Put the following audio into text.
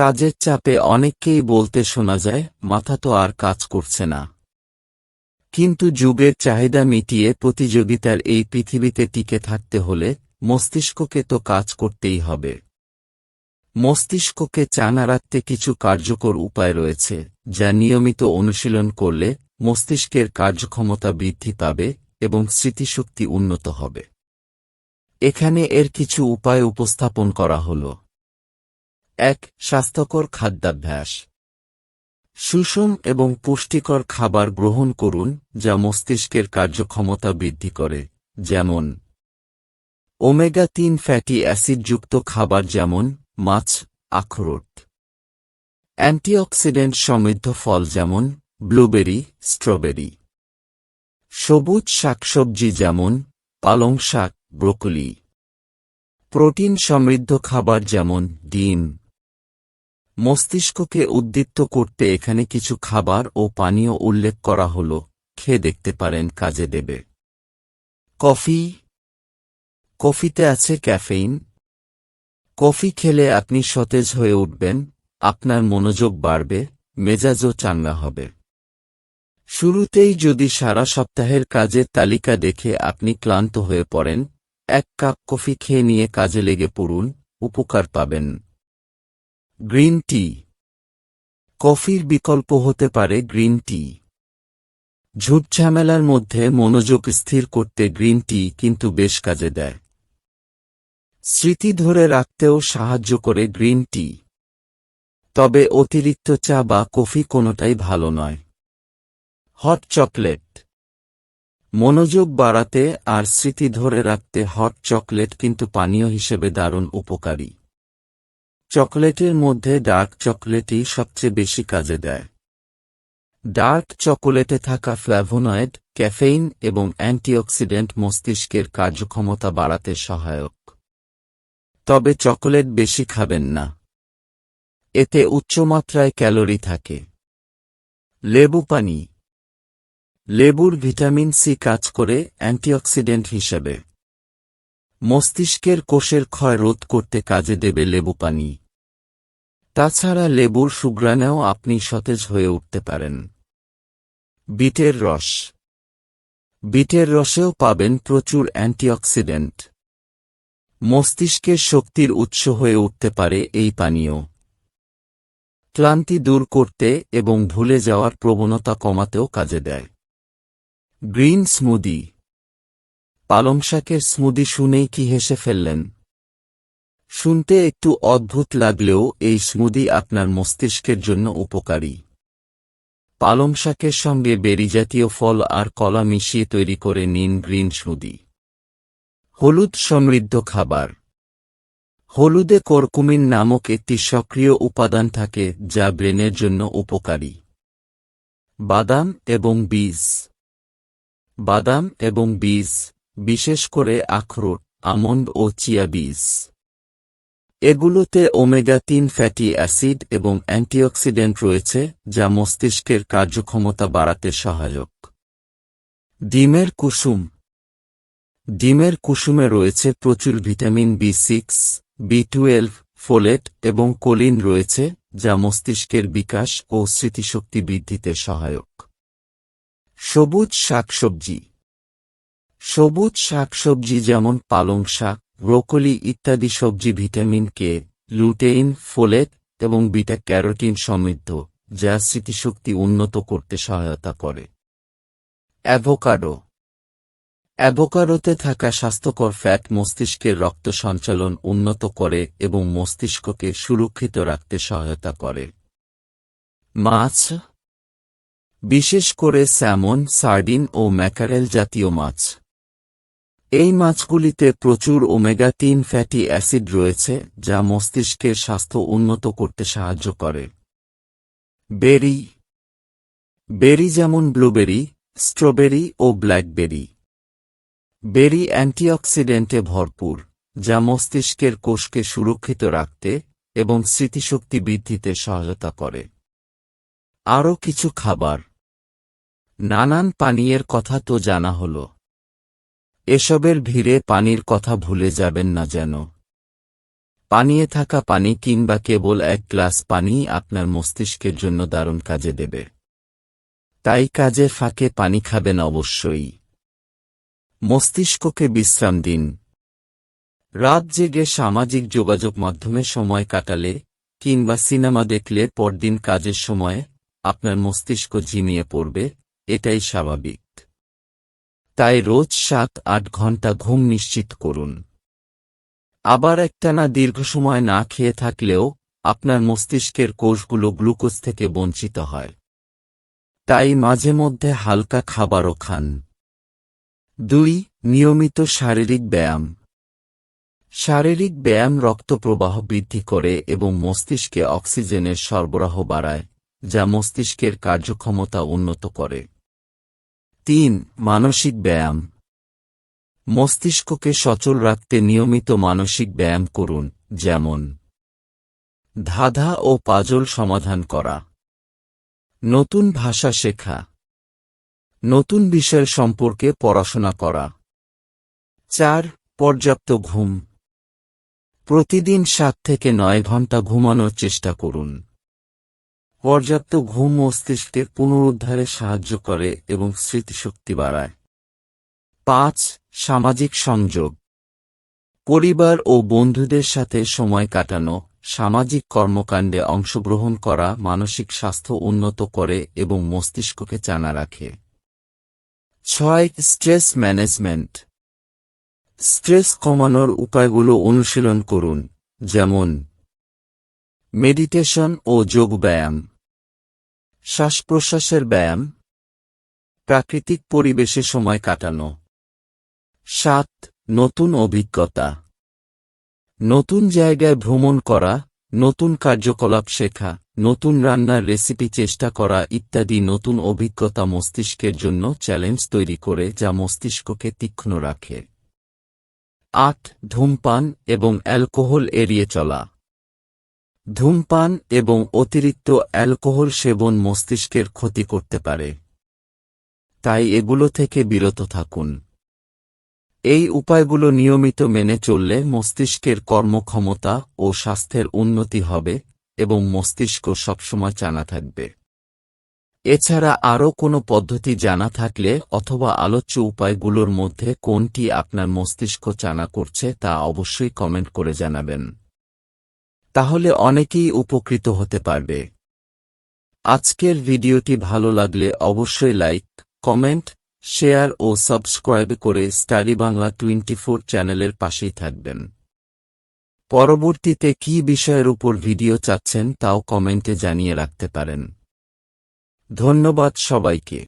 কাজের চাপে অনেককেই বলতে শোনা যায়, মাথা তো আর কাজ করছে না। কিন্তু যুগের চাহিদা মিটিয়ে প্রতিযোগিতার এই পৃথিবীতে টিকে থাকতে হলে মস্তিষ্ককে তো কাজ করতেই হবে। মস্তিষ্ককে চাঙা রাখতে কিছু কার্যকর উপায় রয়েছে, যা নিয়মিত অনুশীলন করলে মস্তিষ্কের কার্যক্ষমতা বৃদ্ধি পাবে এবং স্মৃতিশক্তি উন্নত হবে। এখানে এর কিছু উপায় উপস্থাপন করা হল। এক স্বাস্থ্যকর খাদ্যাভ্যাস। সুষম এবং পুষ্টিকর খাবার গ্রহণ করুন যা মস্তিষ্কের কার্যক্ষমতা বৃদ্ধি করে, যেমন ওমেগা তিন ফ্যাটি অ্যাসিডযুক্ত খাবার যেমন মাছ, আখরোট। অ্যান্টিঅক্সিডেন্ট সমৃদ্ধ ফল যেমন ব্লুবেরি, স্ট্রবেরি। সবুজ শাকসবজি যেমন পালং শাক, ব্রোকলি। প্রোটিন সমৃদ্ধ খাবার যেমন ডিম মস্তিষ্ককে উদ্দীপ্ত করতে এখানে কিছু খাবার ও পানীয় উল্লেখ করা হল। খেয়ে দেখতে পারেন কাজে দেবে। কফি। কফিতে আছে ক্যাফেইন। কফি খেলে আপনি সতেজ হয়ে উঠবেন, আপনার মনোযোগ বাড়বে, মেজাজও চাঙ্গা হবে। শুরুতেই যদি সারা সপ্তাহের কাজের তালিকা দেখে আপনি ক্লান্ত হয়ে পড়েন, এক কাপ কফি খেয়ে নিয়ে কাজে লেগে পড়ুন, উপকার পাবেন। Green tea. কফির বিকল্প হতে পারে গ্রিন টি। ঝুটঝামেলার মধ্যে মনোযোগ স্থির করতে গ্রিন টি কিন্তু বেশ কাজে দেয়। স্মৃতি ধরে রাখতেও সাহায্য করে গ্রিন টি। তবে অতিরিক্ত চা বা কফি কোনোটাই ভালো নয়। Hot chocolate. মনোযোগ বাড়াতে আর স্মৃতি ধরে রাখতে হট চকলেট কিন্তু পানীয় হিসেবে দারুণ উপকারী। চকলেটের মধ্যে ডার্ক চকলেটই সবচেয়ে বেশি কাজে দেয়। ডার্ক চকোলেটে থাকা ফ্ল্যাভোনয়েড ক্যাফেইন এবং অ্যান্টিঅক্সিডেন্ট মস্তিষ্কের কার্যক্ষমতা বাড়াতে সহায়ক। তবে চকোলেট বেশি খাবেন না। এতে উচ্চমাত্রায় ক্যালোরি থাকে। লেবু পানি। লেবুর ভিটামিন সি কাজ করে অ্যান্টিঅক্সিডেন্ট হিসেবে। মস্তিষ্কের কোষের ক্ষয় রোধ করতে কাজে দেবে লেবু পানি। তাছাড়া লেবুর সুগ্রানেও আপনি সতেজ হয়ে উঠতে পারেন। বিটের রস। বিটের রসেও পাবেন প্রচুর অ্যান্টিঅক্সিডেন্ট। মস্তিষ্কের শক্তির উৎস হয়ে উঠতে পারে এই পানীয়। ক্লান্তি দূর করতে এবং ভুলে যাওয়ার প্রবণতা কমাতেও কাজে দেয়। Green smoothie. পালং শাকের স্মুদি শুনেই কি হেসে ফেললেন? শুনতে একটু অদ্ভুত লাগলেও এই স্মুদি আপনার মস্তিষ্কের জন্য উপকারী। পালং শাকের সঙ্গে বেরি জাতীয় ফল আর কলা মিশিয়ে তৈরি করে নিন গ্রিন স্মুদি। হলুদ সমৃদ্ধ খাবার। হলুদে করকুমিন নামক একটি সক্রিয় উপাদান থাকে যা ব্রেনের জন্য উপকারী। বাদাম এবং বীজ। বাদাম এবং বীজ বিশেষ করে আখরোট, আমন্ড ও চিয়া বীজ। এগুলোতে ওমেগা তিন ফ্যাটি অ্যাসিড এবং অ্যান্টিঅক্সিডেন্ট রয়েছে, যা মস্তিষ্কের কার্যক্ষমতা বাড়াতে সহায়ক। ডিমের কুসুম। ডিমের কুসুমে রয়েছে প্রচুর vitamin B six, B twelve, folate এবং কোলিন রয়েছে, যা মস্তিষ্কের বিকাশ ও স্মৃতিশক্তি বৃদ্ধিতে সহায়ক। সবুজ শাকসবজি। সবুজ শাকসবজি যেমন পালং শাক, ব্রোকলি ইত্যাদি সবজি ভিটামিন কে, লুটেইন, ফোলেট এবং বিটা ক্যারোটিন সমৃদ্ধ, যা স্মৃতিশক্তি উন্নত করতে সহায়তা করে। অ্যাভোকাডো। অ্যাভোকাডোতে থাকা স্বাস্থ্যকর ফ্যাট মস্তিষ্কের রক্ত সঞ্চালন উন্নত করে এবং মস্তিষ্ককে সুরক্ষিত রাখতে সহায়তা করে। মাছ। বিশেষ করে স্যামন, সার্ডিন ও ম্যাকারেল জাতীয় মাছ। এই মাছগুলিতে প্রচুর ওমেগা তিন ফ্যাটি অ্যাসিড রয়েছে, যা মস্তিষ্কের স্বাস্থ্য উন্নত করতে সাহায্য করে। বেরি। বেরি যেমন ব্লুবেরি, স্ট্রবেরি ও ব্ল্যাকবেরি। বেরি অ্যান্টিঅক্সিডেন্টে ভরপুর, যা মস্তিষ্কের কোষকে সুরক্ষিত রাখতে এবং স্মৃতিশক্তি বৃদ্ধিতে সহায়তা করে। আরও কিছু খাবার। নানান পানীয়ের কথা তো জানা হল। এসবের ভিড়ে পানির কথা ভুলে যাবেন না যেন। পানিয়ে থাকা পানি কিংবা কেবল এক গ্লাস পানি আপনার মস্তিষ্কের জন্য দারুণ কাজে দেবে। তাই কাজের ফাঁকে পানি খাবেন অবশ্যই। মস্তিষ্ককে বিশ্রাম দিন। রাত জেগে সামাজিক যোগাযোগ মাধ্যমে সময় কাটালে কিংবা সিনেমা দেখলে পরদিন কাজের সময় আপনার মস্তিষ্ক ঝিমিয়ে পড়বে, এটাই স্বাভাবিক। তাই রোজ সাত আট ঘণ্টা ঘুম নিশ্চিত করুন। আবার একটানা দীর্ঘ সময় না খেয়ে থাকলেও আপনার মস্তিষ্কের কোষগুলো গ্লুকোজ থেকে বঞ্চিত হয়। তাই মাঝে মধ্যে হালকা খাবারও খান। দুই, নিয়মিত শারীরিক ব্যায়াম। শারীরিক ব্যায়াম রক্ত প্রবাহ বৃদ্ধি করে এবং মস্তিষ্কে অক্সিজেনের সরবরাহ বাড়ায়, যা মস্তিষ্কের কার্যক্ষমতা উন্নত করে। তিন, মানসিক ব্যায়াম। মস্তিষ্ককে সচল রাখতে নিয়মিত মানসিক ব্যায়াম করুন, যেমন ধাঁধা ও পাজল সমাধান করা। নতুন ভাষা শেখা। নতুন বিষয়ের সম্পর্কে পড়াশোনা করা। চার, পর্যাপ্ত ঘুম। প্রতিদিন সাত থেকে নয় ঘণ্টা ঘুমানোর চেষ্টা করুন। পর্যাপ্ত ঘুম মস্তিষ্কের পুনরুদ্ধারে সাহায্য করে এবং স্মৃতিশক্তি বাড়ায়। পাঁচ, সামাজিক সংযোগ। পরিবার ও বন্ধুদের সাথে সময় কাটানো, সামাজিক কর্মকাণ্ডে অংশগ্রহণ করা মানসিক স্বাস্থ্য উন্নত করে এবং মস্তিষ্ককে চানা রাখে। ছয়, স্ট্রেস ম্যানেজমেন্ট। স্ট্রেস কমানোর উপায়গুলো অনুশীলন করুন, যেমন, মেডিটেশন ও যোগ ব্যায়াম শ্বাস প্রশ্বাসের ব্যায়াম, প্রাকৃতিক পরিবেশে সময় কাটানো, সাত, নতুন অভিজ্ঞতা, নতুন জায়গায় ভ্রমণ করা, নতুন কার্যকলাপ শেখা, নতুন রান্নার রেসিপি চেষ্টা করা ইত্যাদি নতুন অভিজ্ঞতা মস্তিষ্কের জন্য চ্যালেঞ্জ তৈরি করে যা মস্তিষ্ককে তীক্ষ্ণ রাখে। আট, ধূমপান এবং অ্যালকোহল এড়িয়ে চলা। ধূমপান এবং অতিরিক্ত অ্যালকোহল সেবন মস্তিষ্কের ক্ষতি করতে পারে। তাই এগুলো থেকে বিরত থাকুন। এই উপায়গুলো নিয়মিত মেনে চললে মস্তিষ্কের কর্মক্ষমতা ও স্বাস্থ্যের উন্নতি হবে এবং মস্তিষ্ক সবসময় জানা থাকবে। এছাড়া আরও কোনো পদ্ধতি জানা থাকলে অথবা আলোচ্য উপায়গুলোর মধ্যে কোনটি আপনার মস্তিষ্ক চানা করছে তা অবশ্যই কমেন্ট করে জানাবেন। তাহলে অনেকেই উপকৃত হতে পারবে। আজকের ভিডিওটি ভালো লাগলে অবশ্যই লাইক, কমেন্ট, শেয়ার ও সাবস্ক্রাইব করে স্টাডি বাংলা টোয়েন্টি চ্যানেলের পাশেই থাকবেন। পরবর্তীতে কি বিষয়ের উপর ভিডিও চাচ্ছেন তাও কমেন্টে জানিয়ে রাখতে পারেন। ধন্যবাদ সবাইকে।